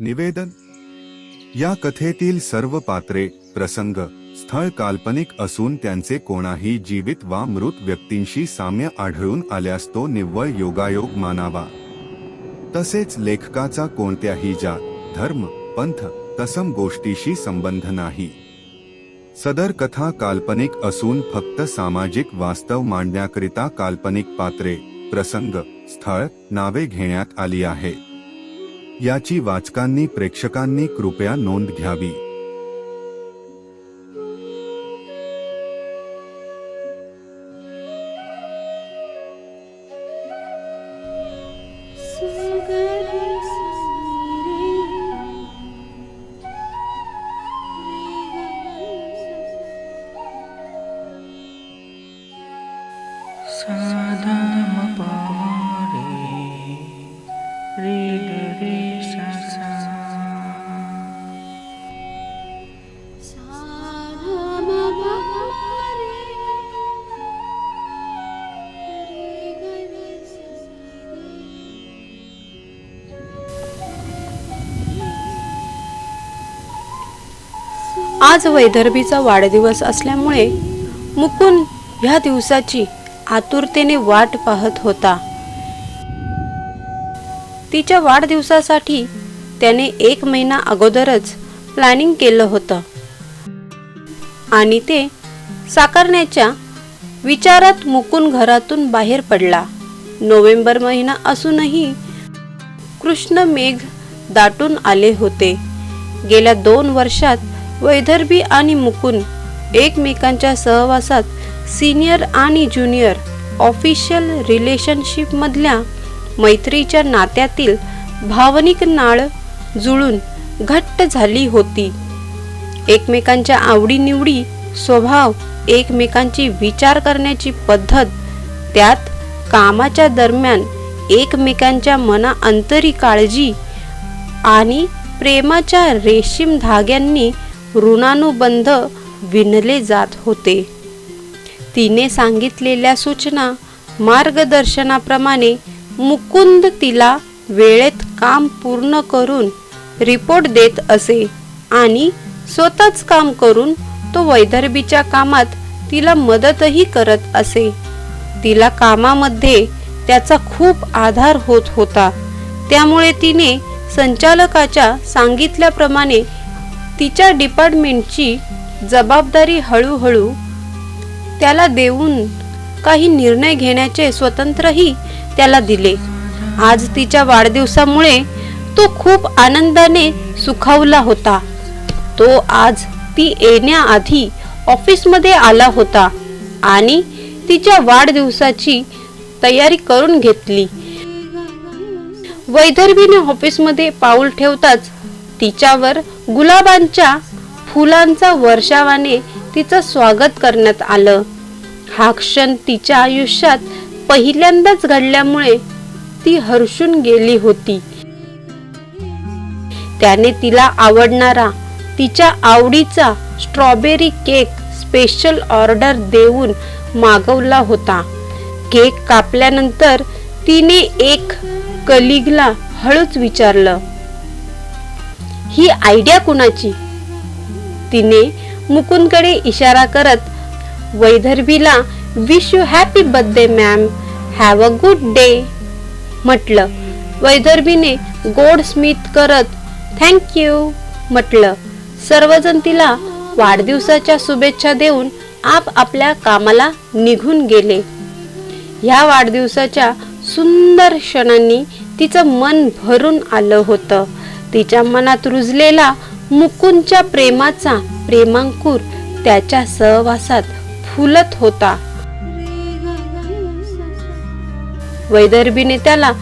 निवेदन? या कथेतील सर्व पात्रे प्रसंग स्थळ काल्पनिक असून त्यांचे कोणाही जीवित वा मृत व्यक्तींशी साम्य आढळून आल्यास तो निव्वळ योगायोग मानावा. तसेच लेखकाचा कोणत्याही जात धर्म पंथ तसम गोष्टीशी संबंध नाही. सदर कथा काल्पनिक असून फक्त सामाजिक वास्तव मांडण्याकरिता काल्पनिक पात्रे प्रसंग स्थळ नावे घेण्यात आली आहे. याची वाचकांनी प्रेक्षकांनी कृपया नोंद घ्यावी. आज वैदर्भीचा वाढदिवस असल्यामुळे मुकुंद ह्या दिवसाची आतुरतेने वाट पाहत होता. तिच्या वाढदिवसासाठी त्याने एक महिना अगोदरच प्लॅनिंग केलं होतं. आणि ते साकारण्याच्या विचारात मुकुंद घरातून बाहेर पडला. नोव्हेंबर महिना असूनही कृष्ण मेघ दाटून आले होते. गेल्या दोन वर्षात वैदर्भी आणि मुकुंद एकमेकांच्या सहवासात सिनियर आणि ज्युनियर ऑफिशियल रिलेशनशिप मधल्या मैत्रीच्या नात्यातील भावनिक नाळ जुळून घट्ट झाली होती. एकमेकांच्या आवडीनिवडी स्वभाव एकमेकांची विचार करण्याची पद्धत त्यात कामाच्या दरम्यान एकमेकांच्या मना अंतरी काळजी आणि प्रेमाच्या रेशीम धाग्यांनी ऋणानुबंध विणले जात होते. तिने सांगितलेल्या सूचना मार्गदर्शनाप्रमाणे मुकुंद तिला वेळेत काम पूर्ण करून रिपोर्ट देत असे आणि स्वतःच काम करून तो वैदर्भीच्या कामात तिला मदतही करत असे. तिला कामामध्ये त्याचा खूप आधार होत होता. त्यामुळे तिने संचालकाच्या सांगितल्याप्रमाणे तिच्या डिपार्टमेंटची जबाबदारी हळूहळू त्याला देऊन काही निर्णय घेण्याचे स्वतंत्रही त्याला दिले. आज तिच्या वाढदिवसामुळे तो खूप आनंदाने सुखावला होता. तो आज ती येण्याआधी ऑफिसमध्ये आला होता आणि तिच्या वाढदिवसाची तयारी करून घेतली. वैदर्भीने ऑफिसमध्ये पाऊल ठेवताच तिच्यावर गुलाबांच्या फुलांचा वर्षावाने तिचं स्वागत करण्यात आलं. हा क्षण तिच्या आयुष्यात पहिल्यांदाच घडल्यामुळे ती हर्षून गेली होती. त्याने तिला आवडणारा तिच्या आवडीचा स्ट्रॉबेरी केक स्पेशल ऑर्डर देऊन मागवला होता. केक कापल्यानंतर तिने एक कलिगला हळूच विचारलं ही आयडिया कुणाची? तिने मुकुंदकडे इशारा करत वैदर्भीला wish you happy birthday ma'am have a good day म्हटलं. वैदर्भीने गोड स्मित करत थँक्यू म्हटलं. सर्वजण तिला वाढदिवसाच्या शुभेच्छा देऊन आप आपल्या कामाला निघून गेले. ह्या वाढदिवसाच्या सुंदर क्षणांनी तिचं मन भरून आलं होतं. तिच्या मनात रुजलेला मुकुंदच्या प्रेमाचा प्रेमांकुर त्याच्या सहवासात फुलत होता. वैदर्भीने त्याला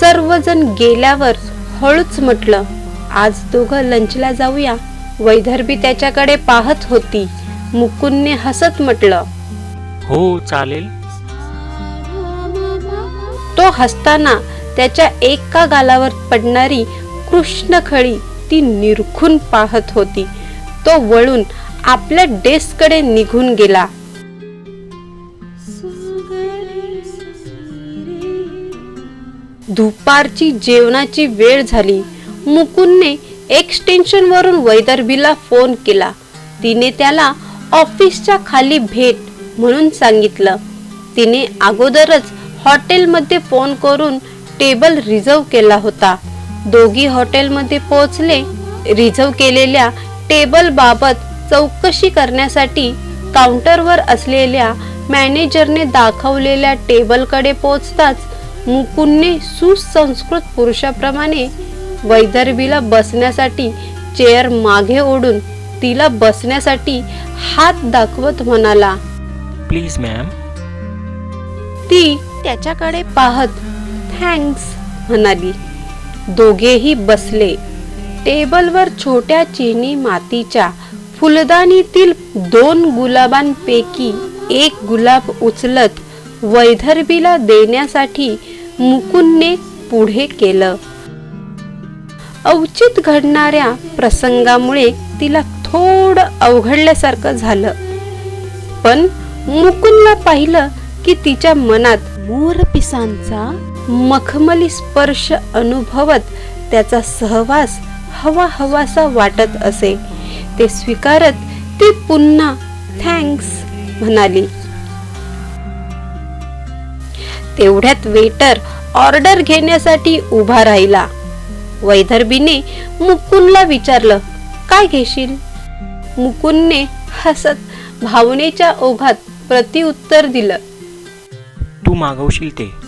सर्वजण गेल्यावर हळूच म्हटलं आज दोघं लंचला जाऊया. वैदर्भी त्याच्याकडे पाहत होती. मुकुंदने हसत म्हटलं हो चालेल. तो हसताना त्याच्या एका गालावर पडणारी कृष्णखळी ती निरखून पाहत होती. तो वळून आपल्या डेस्ककडे निघून गेला. दुपारची जेवणाची वेळ झाली. मुकुंदने एक्सटेन्शन वरून वैदर्भीला फोन केला. तिने त्याला ऑफिसच्या खाली भेट म्हणून सांगितलं. तिने अगोदरच हॉटेलमध्ये फोन करून टेबल रिझर्व केला होता. दोघी हॉटेलमध्ये पोहोचले. रिझर्व केलेल्या टेबल बाबत चौकशी करण्यासाठी काउंटरवर असलेल्या मॅनेजरने दाखवलेल्या टेबलकडे पोहोचताच मुकुंदने सुसंस्कृत पुरुषाप्रमाणे वैदर्भीला बसण्यासाठी चेअर मागे ओढून तिला बसण्यासाठी हात दाखवत म्हणाला. Please ma'am. ती त्याच्याकडे पाहत थँक्स म्हणाली. दोघेही बसले. टेबलवर छोट्या चिनी मातीच्या फुलदाणीतील दोन गुलाबांपैकी एक गुलाब उचलत वैदर्भीला देण्यासाठी मुकुंदने पुढे केलं. अवचित घडणाऱ्या प्रसंगामुळे तिला थोडं अवघडल्यासारखं झालं. पण मुकुंदला पाहिलं की तिच्या मनात मोरपिसांचा मखमली स्पर्श अनुभवत त्याचा सहवास हवा हवासा वाटत असे. ते स्वीकारत ती पुन्हा थँक्स म्हणाली. तेवढ्यात वेटर ऑर्डर घेण्यासाठी उभा राहिला. वैदर्भीने मुकुंदला विचारलं काय घेशील? मुकुंदने हसत भावनेच्या ओघात प्रतिउत्तर दिलं. तू मागवशील ते.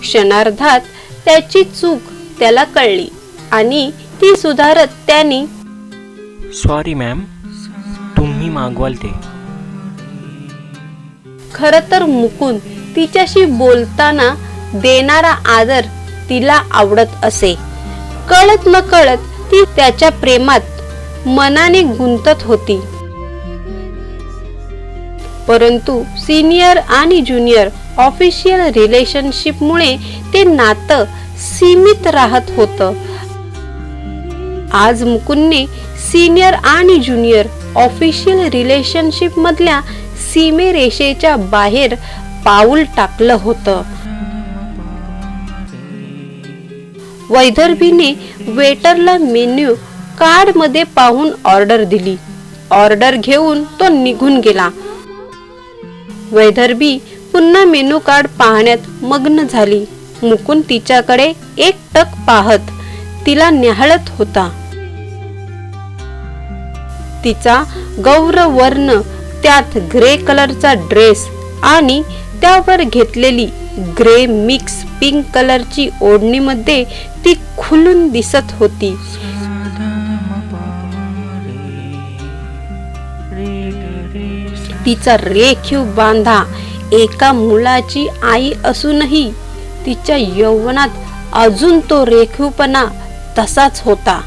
क्षणार्धात त्याची चूक त्याला कळली आणि ती सुधारत त्याने सॉरी मॅम तुम्ही मागवाल ते. खर तर मुकुंद तिच्याशी बोलताना देणारा आदर तिला आवडत असे. कळत न कळत ती त्याच्या प्रेमात मनाने गुंतत होती. परंतु सिनियर आणि ज्युनियर ऑफिशियल रिलेशनशिपमुळे ते नातं सीमित राहत होतं. आज मुकुंदने सिनियर आणि ज्युनियर ऑफिशियल रिलेशनशिप मधल्या सीमेरेषेच्या बाहेर पाऊल टाकलं होतं. वैदर्भीने वेटरला मेन्यू कार्डमध्ये पाहून ऑर्डर दिली. ऑर्डर घेऊन तो निघून गेला. वैदर्भी पुन्हा मेनू कार्ड पाहण्यात मग्न झाली. मुकुंद तिच्याकडे एक टक पाहत तिला न्याहाळत होता. तिचा गौरवर्ण त्यात ग्रे कलरचा ड्रेस आणि त्यावर घेतलेली ग्रे मिक्स पिंक कलरची ओढणीमध्ये ती खुलून दिसत होती. तिचा रेखीव बांधा एका मुलाची आई असूनही तिच्या यौवनात अजून तो रेखीवपणा तसाच होता.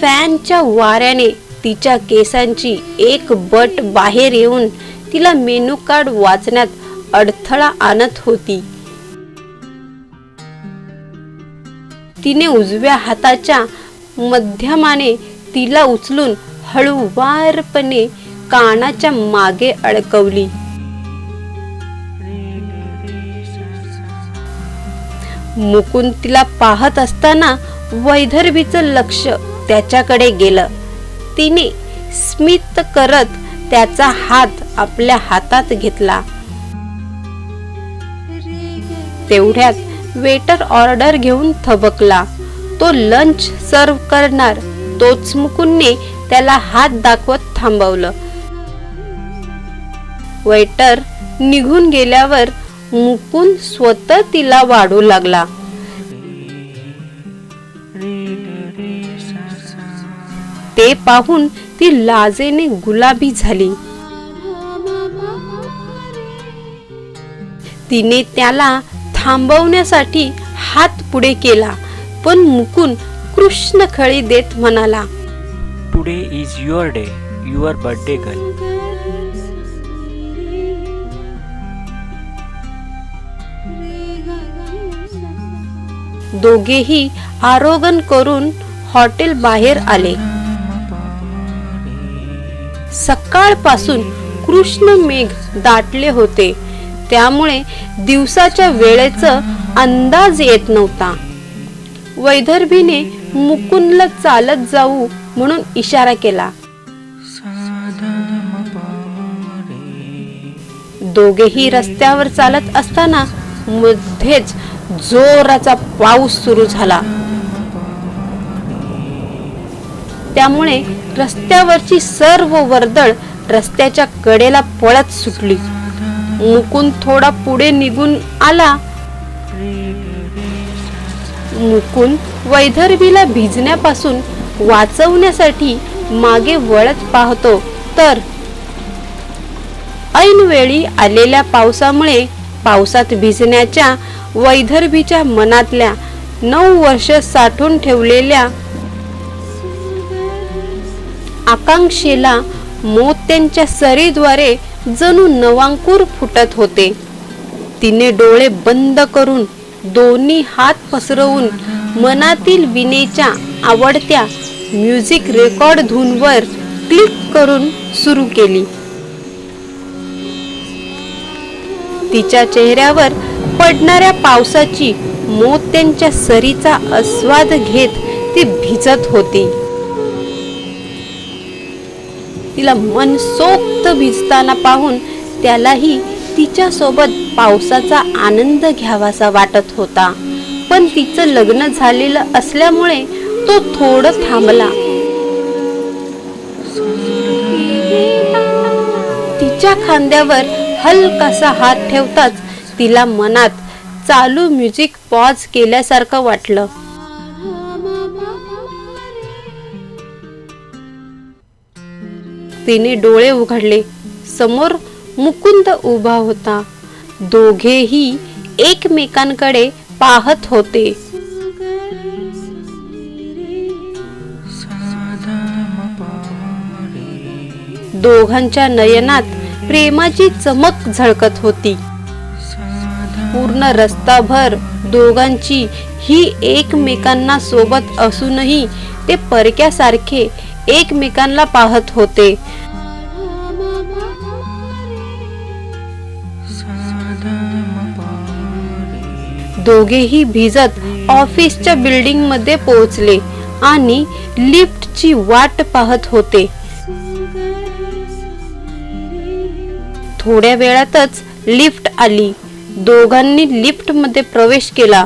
फॅनच्या वाऱ्याने तिच्या केसांची एक बट बाहेर येऊन तिला मेनू कार्ड वाचण्यात अडथळा आणत होती. तिने उजव्या हाताच्या मध्यमाने तिला उचलून हळूवारपणे कानाच्या मागे अडकवली. मुकुंद तिला पाहत असताना वैदर्भीचं लक्ष त्याच्याकडे गेलं. तिने स्मित करत त्याचा हात आपल्या हातात घेतला. तेवढ्यात वेटर ऑर्डर घेऊन थबकला. तो लंच सर्व करणार तोच मुकुंदने त्याला हात दाखवत थांबवलं. वेटर निघून गेल्यावर मुकुंद स्वतः तिला वाढू लागला. ते पाहून ती लाजेने गुलाबी झाली. तिने त्याला थांबवण्यासाठी हात पुढे केला पण मुकून कृष्ण खळी देत म्हणाला today is your day your birthday girl दोघेही आरोगण करून हॉटेल बाहेर आले. सकाळपासून कृष्ण मेघ दाटले होते. त्यामुळे दिवसाच्या वेळेचं अंदाज येत नव्हता. वैदर्भीने मुकुंदला चालत जाऊ म्हणून इशारा केला. दोघेही रस्त्यावर चालत असताना मध्येच जोराचा पाऊस सुरू झाला. त्यामुळे रस्त्यावरची सर्व वर्दळ रस्त्याच्या कडेला पळत सुटली. मुकुंद थोडा पुढे निघून आला. मुकुंद वैदर्भीला भिजण्यापासून वाचवण्यासाठी मागे वळत पाहतो. तर ऐनवेळी आलेल्या पावसामुळे पावसात भिजण्याच्या वैदर्भीच्या मनातल्या नऊ वर्ष साठवून ठेवलेल्या आकांक्षेला मोत्यांच्या सरीद्वारे जणू नवांकूर फुटत होते. तिने डोळे बंद करून दोन्ही हात पसरवून मनातील विनेच्या आवडत्या म्युझिक रेकॉर्ड धूनवर क्लिक करून सुरू केली. तिच्या चेहऱ्यावर पडणाऱ्या पावसाची मोत्यांच्या सरीचा आस्वाद घेत ती भिजत होती. तिला मनसोक्त भिजताना पाहून त्यालाही तिच्या सोबत पावसाचा आनंद घ्यावासा वाटत होता. पण तिचं लग्न झालेलं असल्यामुळे तो थोडं थांबला. तिच्या खांद्यावर हलकासा हात ठेवताच तिला मनात चालू म्युझिक पॉज केल्यासारखं वाटलं. तिने डोळे उघडले. समोर मुकुंद उभा होता. दोघेही एकमेकांकडे पाहत होते. दोघांच्या नयनात प्रेमाची चमक झळकत होती. पूर्ण रस्ताभर दोघांची ही एकमेकांना सोबत असूनही ते परक्यासारखे एकमेकांना पाहत होते. दोघेही भिजत ऑफिसच्या बिल्डिंगमध्ये पोहोचले आणि लिफ्टची वाट पाहत होते. थोड्या वेळातच लिफ्ट आली. दोघांनी लिफ्टमध्ये प्रवेश केला.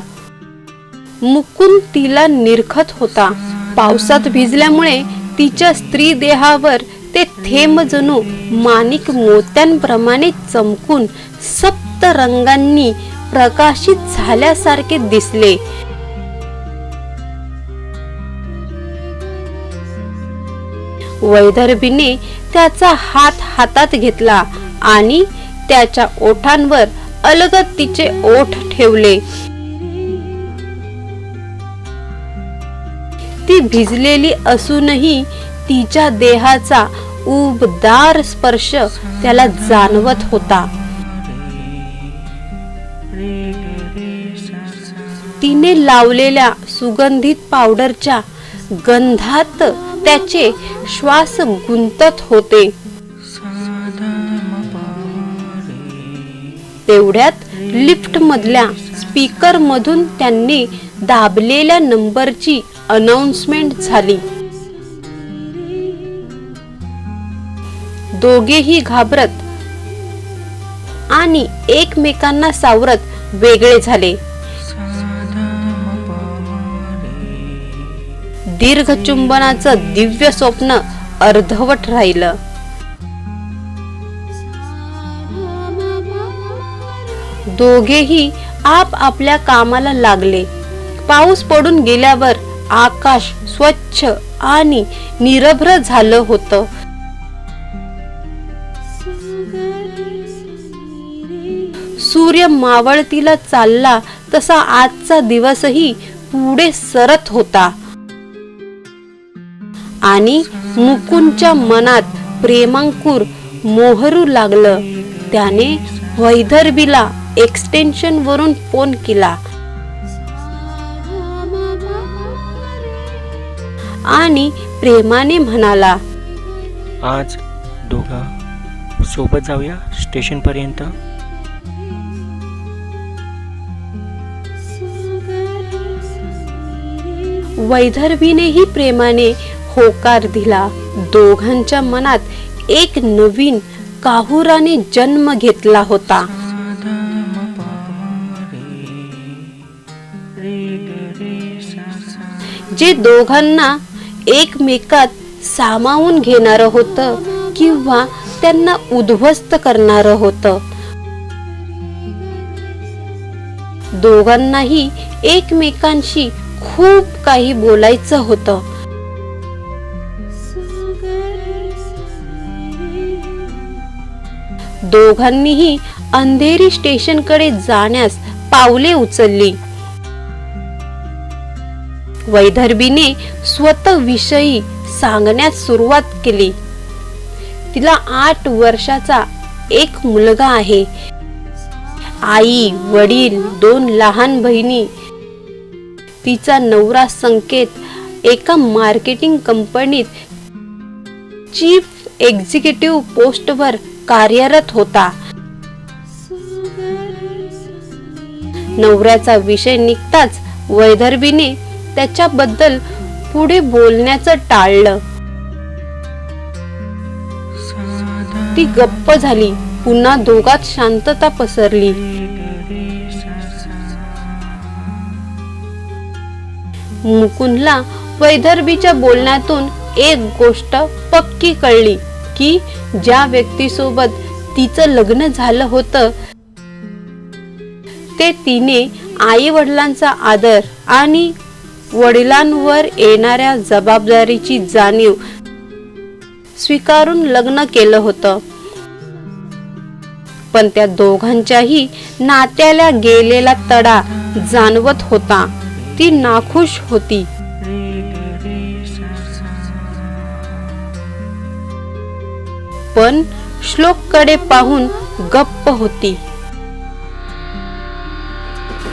मुकुंद तिला निरखत होता. पावसात भिजल्यामुळे तिच्या स्त्री देहावर ते थेंब जणू माणिक मोत्यांप्रमाणे चमकून सप्त रंगांनी प्रकाशित झाल्यासारखे दिसले. वैदर्भीने त्याचा हात हातात घेतला. आणि त्याच्या ओठांवर अलगद तिचे ओठ ठेवले. ती भिजलेली असूनही तिच्या देहाचा उबदार स्पर्श त्याला जाणवत होता. तिने लावलेल्या सुगंधित पावडरच्या गंधात त्याचे श्वास गुंतत होते. तेवढ्यात लिफ्ट मधल्या स्पीकर मधून त्यांनी दाबलेल्या नंबरची अनाउन्समेंट झाली. दोघेही घाबरत आणि एकमेकांना सावरत वेगळे झाले. दीर्घ चुंबनाचं दिव्य स्वप्न अर्धवट राहिलं. दोघेही आप आपल्या कामाला लागले. पाऊस पडून गेल्यावर आकाश स्वच्छ आणि निरभ्र झालं होतं. सूर्य मावळतीला चालला तसा आजचा दिवसही पुढे सरत होता. आणि मुकुंदच्या मनात प्रेमांकुर मोहरू लागलं. त्याने वैदर्भीला एक्सटेन्शनवरून फोन केला. आणि प्रेमाने म्हणाला आज दोघा सोबत जाऊया स्टेशन पर्यंत? वैदर्भीनेही प्रेमाने होकार दिला. दोघांच्या मनात एक नवीन काहुराने जन्म घेतला होता. जे दोघांना एकमेकात सामावून घेणारं होतं किंवा त्यांना उद्ध्वस्त करणारं होतं. दोघांनाही एकमेकांशी खूप काही बोलायचं होतं. दोघांनीही अंधेरी स्टेशनकडे जाण्यास पावले उचलली. वैदर्भीने स्वतःविषयी सांगण्यास सुरुवात केली. तिला आठ वर्षाचा एक मुलगा आहे. आई वडील दोन लहान बहिणी. तिचा नवरा संकेत एका मार्केटिंग कंपनीत चीफ एक्झिक्युटिव्ह पोस्टवर कार्यरत होता. नवऱ्याचा विषय निघताच वैदर्भीने त्याच्याबद्दल पुढे बोलण्याचं टाळलं. ती गप्प झाली. पुन्हा दोघात शांतता पसरली. मुकुंदला वैदर्भीच्या बोलण्यातून एक गोष्ट पक्की कळली की ज्या व्यक्तीसोबत तिचं लग्न झालं होतं ते तिने आई वडिलांचा आदर आणि वडिलांवर येणाऱ्या जबाबदारीची जाणीव स्वीकारून लग्न केलं होतं. पण त्या दोघांच्याही नात्याला गेलेला तडा जाणवत होता. ती नाखुश होती. पण श्लोककडे पाहून गप्प होती.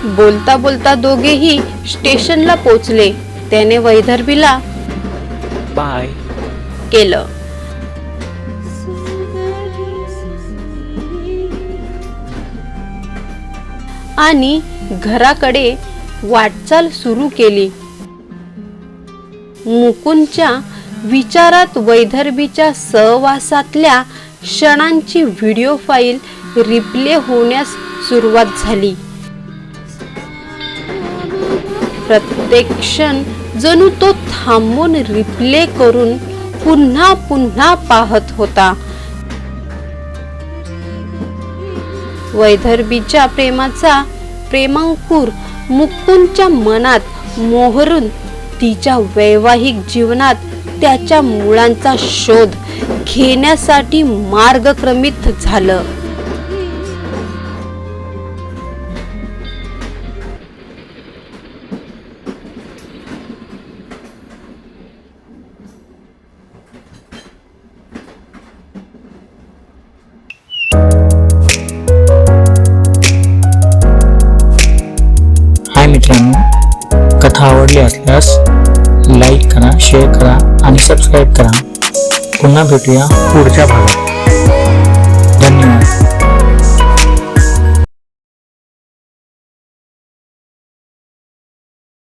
बोलता बोलता दोघेही स्टेशनला पोचले त्याने वैदर्भीला बाय. केलं. आणि घराकडे वाटचाल सुरू केली. मुकुंदच्या विचारात वैदर्भीच्या सहवासातल्या क्षणांची व्हिडिओ फाईल रिप्ले होण्यास सुरुवात झाली. प्रत्येक क्षण जणू तो थांबून रिप्ले करून पुन्हा पुन्हा पाहत होता. वैदर्भीच्या प्रेमाचा प्रेमांकुर मुकुंदच्या मनात मोहरून तिच्या वैवाहिक जीवनात त्याच्या मुळांचा शोध घेण्यासाठी मार्गक्रमित झालं. सबस्क्राईब करा. पुन्हा भेटूया पुढच्या भागात.